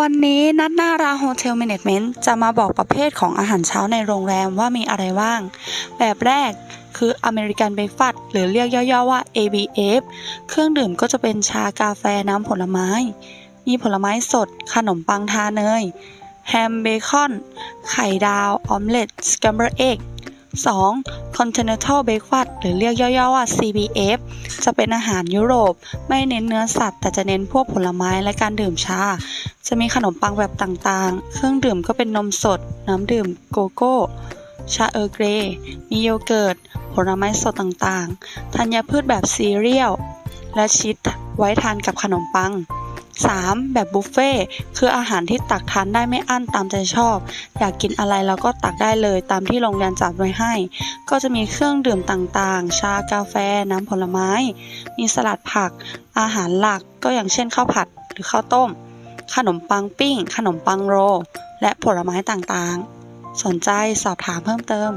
วันนี้นัดหน้าราโฮเทล m ม n จเมนต์จะมาบอกประเภทของอาหารเช้าในโรงแรมว่ามีอะไรบ้าง แบบแรกคืออเมริกันเบร a ฟาสต์หรือเรียกย่อๆว่า ABF เครื่องดื่มก็จะเป็นชากาแฟน้ำผลไม้ มีผลไม้สด ขนมปังทาเนย แฮมเบคอน ไข่ดาว ออมเล็ตสแคมเบอร์เอ็ก 2. Continental Breakfast หรือเรียกย่อๆว่า CBF จะเป็นอาหารยุโรป ไม่เน้นเนื้อสัตว์ แต่จะเน้นพวกผลไม้และการดื่มชา จะมีขนมปังแบบต่างๆ เครื่องดื่มก็เป็นนมสด น้ำดื่มโกโก้ ชาเออร์เกรย์มีโยเกิร์ต ผลไม้สดต่างๆ ธัญพืชแบบซีเรียล และชีสไว้ทานกับขนมปัง 3. แบบบุฟเฟ่คืออาหารที่ตักทานได้ไม่อั้นตามใจชอบ อยากกินอะไรเราก็ตักได้เลยตามที่โรงแรมจัดไว้ให้ ก็จะมีเครื่องดื่มต่างๆ ชากาแฟ น้ำผลไม้ มีสลัดผัก อาหารหลักก็อย่างเช่นข้าวผัดหรือข้าวต้ม ขนมปังปิ้ง ขนมปังโรลและผลไม้ต่างๆ สนใจสอบถามเพิ่มเติม